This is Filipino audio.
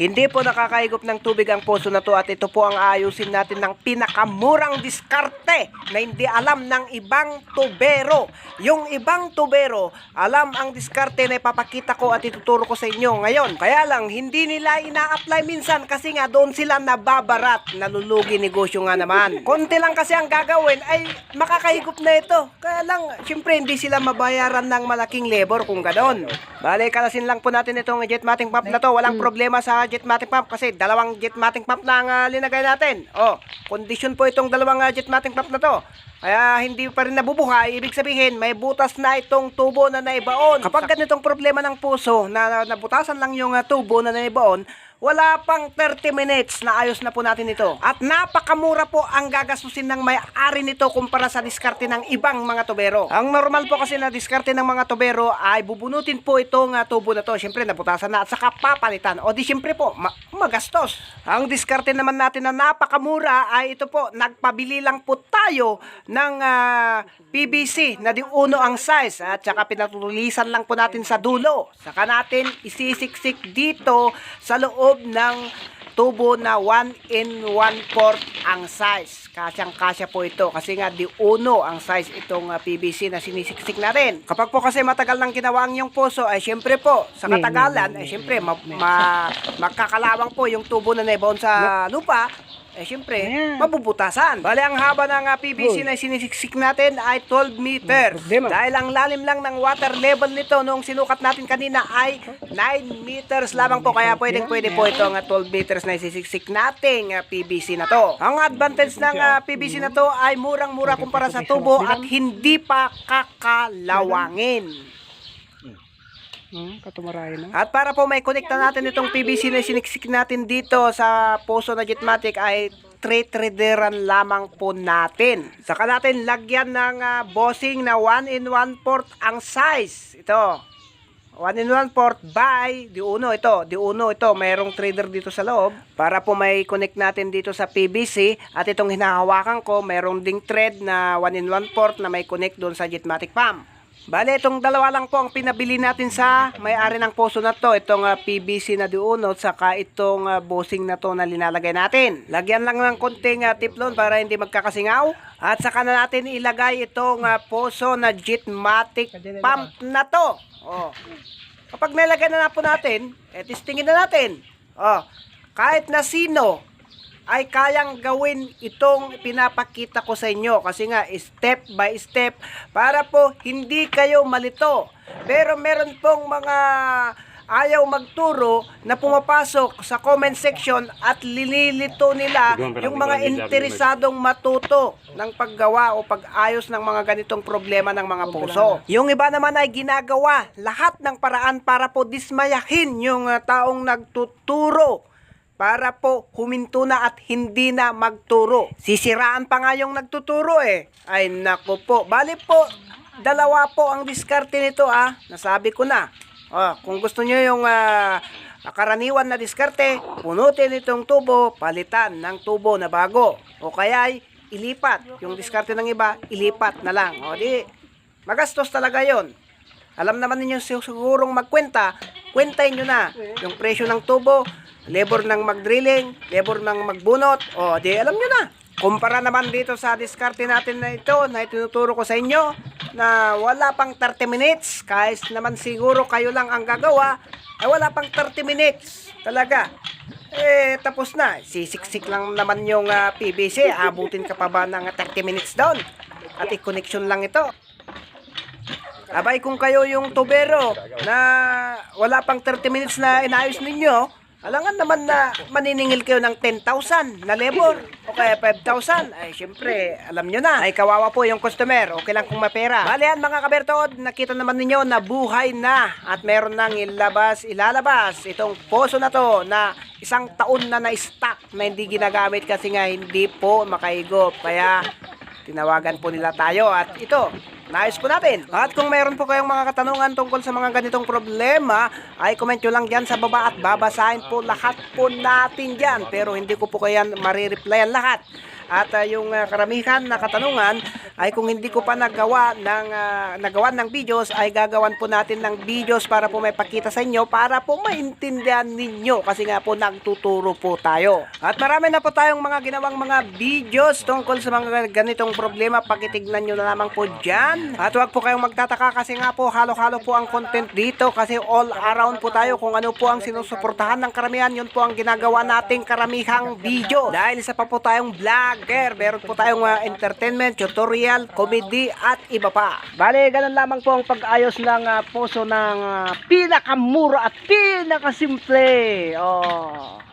Hindi po nakakaigop ng tubig ang poso na to at ito po ang ayusin natin ng pinakamurang diskarte na hindi alam ng ibang tubero. Yung ibang tubero, alam ang diskarte na ipapakita ko at ituturo ko sa inyo ngayon. Kaya lang, hindi nila ina-apply minsan kasi nga doon sila nababarat. Nalulugi negosyo nga naman. Konti lang kasi ang gagawin ay makakahigop na ito. Kaya lang, syempre hindi sila mabayaran ng malaking labor kung ganon. Bale, kalasin lang po natin itong jetmatic pump na to. Walang problema sa jetmatic pump kasi dalawang jetmatic pump na ang ah, linagay natin. Oh, kondisyon po itong dalawang uh, jetmatic pump na to. Kaya hindi pa rin nabubuhay, ibig sabihin may butas na itong tubo na naibaon. Kapag ganitong problema ng puso na nabutasan lang yung ah, tubo na naibaon, wala pang 30 minutes na ayos na po natin ito. At napakamura po ang gagastusin ng may-ari nito kumpara sa diskarte ng ibang mga tubero. Ang normal po kasi na diskarte ng mga tubero ay bubunutin po itong uh, tubo na to. Siyempre nabutasan na at saka papalitan. O di siyempre po, ma- magastos. Ang diskarte naman natin na napakamura ay ito po, nagpabili lang po tayo ng ah, PVC na di uno ang size at saka pinatulisan lang po natin sa dulo. Saka natin isisiksik dito sa loob ng tubo na 1 in 1 fourth ang size. Kasyang kasya po ito kasi nga di uno ang size itong ah, PVC na sinisiksik natin. Kapag po kasi matagal nang ginawa ang yung puso ay syempre po sa katagalan ay syempre ma, ma- magkakalawang po yung tubo na naibaon sa lupa eh syempre, mabubutasan. Bale, ang haba ng ah, PVC na sinisiksik natin ay 12 meters. problema. Dahil ang lalim lang ng water level nito nung sinukat natin kanina ay 9 meters lamang po. Kaya pwedeng pwede po ito ang ah, 12 meters na isisiksik nating ah, PVC na to. Ang advantage ng ah, PVC na to ay murang-mura kumpara sa tubo at hindi pa kakalawangin. Hmm, katumarayan na. At para po may connecta natin itong PVC na siniksik natin dito sa poso na Jetmatic ay trade traderan lamang po natin. Saka natin lagyan ng ah, bossing na 1 in 1 port ang size. Ito. 1 in 1 port. By di uno ito, di uno ito, mayroong trader dito sa loob. Para po may connect natin dito sa PVC at itong hinahawakan ko, mayroong ding thread na 1 in 1 port na may connect doon sa Jetmatic pump. Bale, itong dalawa lang po ang pinabili natin sa may-ari ng poso na to. Itong ah, PVC na diunot, saka itong ah, bossing na to na linalagay natin. Lagyan lang ng konting uh, tiplon para hindi magkakasingaw. At saka na natin ilagay itong ah, poso na Jitmatic pump na to. Oh. Kapag nilagay na, na po natin, eh, testingin na natin. Oh. Kahit na sino, ay kayang gawin itong pinapakita ko sa inyo kasi nga step by step para po hindi kayo malito. Pero meron pong mga ayaw magturo na pumapasok sa comment section at lililito nila yung mga interesadong matuto ng paggawa o pag-ayos ng mga ganitong problema ng mga puso. Yung iba naman ay ginagawa lahat ng paraan para po dismayahin yung ah, taong nagtuturo para po huminto na at hindi na magturo. Sisiraan pa nga yung nagtuturo eh. Ay nako po. Bali po, dalawa po ang diskarte nito ah. Nasabi ko na. Oh, kung gusto nyo yung ah, karaniwan na diskarte, punutin itong tubo, palitan ng tubo na bago. O kaya ay ilipat. Yung diskarte ng iba, ilipat na lang. O di, magastos talaga yon. Alam naman ninyo sig- sigurong magkwenta, kwentahin nyo na yung presyo ng tubo, labor ng mag-drilling, labor ng magbunot, o di alam nyo na. Kumpara naman dito sa diskarte natin na ito na itinuturo ko sa inyo na wala pang 30 minutes, kahit naman siguro kayo lang ang gagawa, ay wala pang 30 minutes talaga. Eh, tapos na. Sisiksik lang naman yung ah, PVC. Abutin ka pa ba ng 30 minutes doon? At i-connection lang ito. Abay kung kayo yung tubero na wala pang 30 minutes na inayos ninyo, alangan naman na maniningil kayo ng 10,000 na labor o kaya 5,000. Ay syempre, alam nyo na, ay kawawa po yung customer. Okay lang kung mapera. Bale yan mga kabertod, nakita naman ninyo na buhay na at meron nang ilabas, ilalabas itong poso na to na isang taon na na-stock na hindi ginagamit kasi nga hindi po makaigop. Kaya tinawagan po nila tayo at ito, Nais po natin. At kung meron po kayong mga katanungan tungkol sa mga ganitong problema, ay comment nyo lang dyan sa baba at babasahin po lahat po natin dyan. Pero hindi ko po kayan marireplyan lahat. At ah, yung ah, karamihan na katanungan ay kung hindi ko pa nagawa ng ah, nagawan ng videos ay gagawan po natin ng videos para po may pakita sa inyo para po maintindihan ninyo kasi nga po nagtuturo po tayo. At marami na po tayong mga ginawang mga videos tungkol sa mga ganitong problema. Pakitignan nyo na lamang po dyan. At huwag po kayong magtataka kasi nga po halo-halo po ang content dito kasi all around po tayo kung ano po ang sinusuportahan ng karamihan. Yun po ang ginagawa nating karamihang video. Dahil isa pa po tayong vlogger. Meron po tayong uh, entertainment, tutorial, comedy at iba pa. Bale, ganun lamang po ang pag-ayos ng uh, puso ng uh, pinakamura at pinakasimple. Oh.